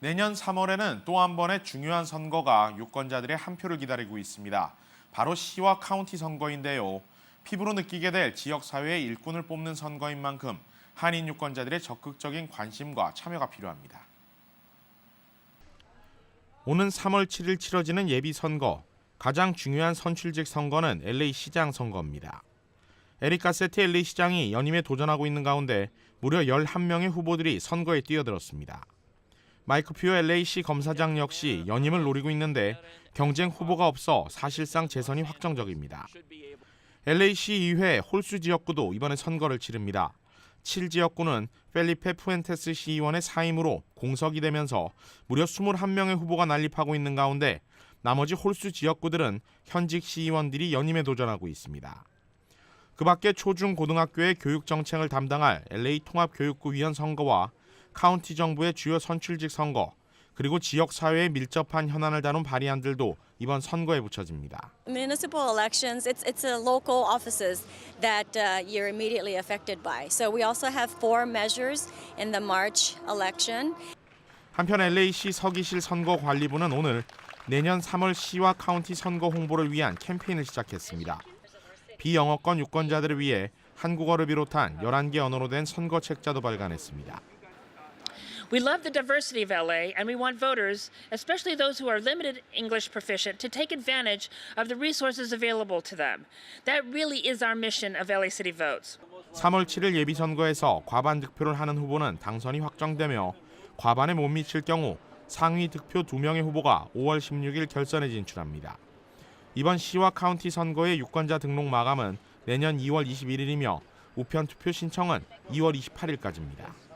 내년 3월에는 또 한 번의 중요한 선거가 유권자들의 한 표를 기다리고 있습니다. 바로 시와 카운티 선거인데요. 피부로 느끼게 될 지역 사회의 일꾼을 뽑는 선거인 만큼 한인 유권자들의 적극적인 관심과 참여가 필요합니다. 오는 3월 7일 치러지는 예비 선거. 가장 중요한 선출직 선거는 LA 시장 선거입니다. 에릭 가세티 LA 시장이 연임에 도전하고 있는 가운데 무려 11명의 후보들이 선거에 뛰어들었습니다. 마이크 퓨어 LA시 검사장 역시 연임을 노리고 있는데 경쟁 후보가 없어 사실상 재선이 확정적입니다. LA시 의회 홀수 지역구도 이번에 선거를 치릅니다. 7지역구는 펠리페 푸엔테스 시의원의 사임으로 공석이 되면서 무려 21명의 후보가 난립하고 있는 가운데 나머지 홀수 지역구들은 현직 시의원들이 연임에 도전하고 있습니다. 그 밖에 초중 고등학교의 교육 정책을 담당할 LA 통합교육구 위원 선거와 카운티 정부의 주요 선출직 선거, 그리고 지역 사회에 밀접한 현안을 다룬 발의안들도 이번 선거에 붙여집니다. Municipal elections, it's it's the local offices that uh, you're immediately affected by. So we also have four measures in the March election. 한편 LA시 서기실 선거관리부는 오늘 내년 3월 시와 카운티 선거 홍보를 위한 캠페인을 시작했습니다. 비영어권 유권자들을 위해 한국어를 비롯한 11개 언어로 된 선거 책자도 발간했습니다. We love the diversity of LA, and we want voters, especially those who are limited English proficient, to take advantage of the resources available to them. That really is our mission of LA City Votes. 3월 7일 예비선거에서 과반 득표를 하는 후보는 당선이 확정되며 과반에 못 미칠 경우 상위 득표 2명의 후보가 5월 16일 결선에 진출합니다. 이번 시와 카운티 선거의 유권자 등록 마감은 내년 2월 21일이며 우편 투표 신청은 2월 28일까지입니다.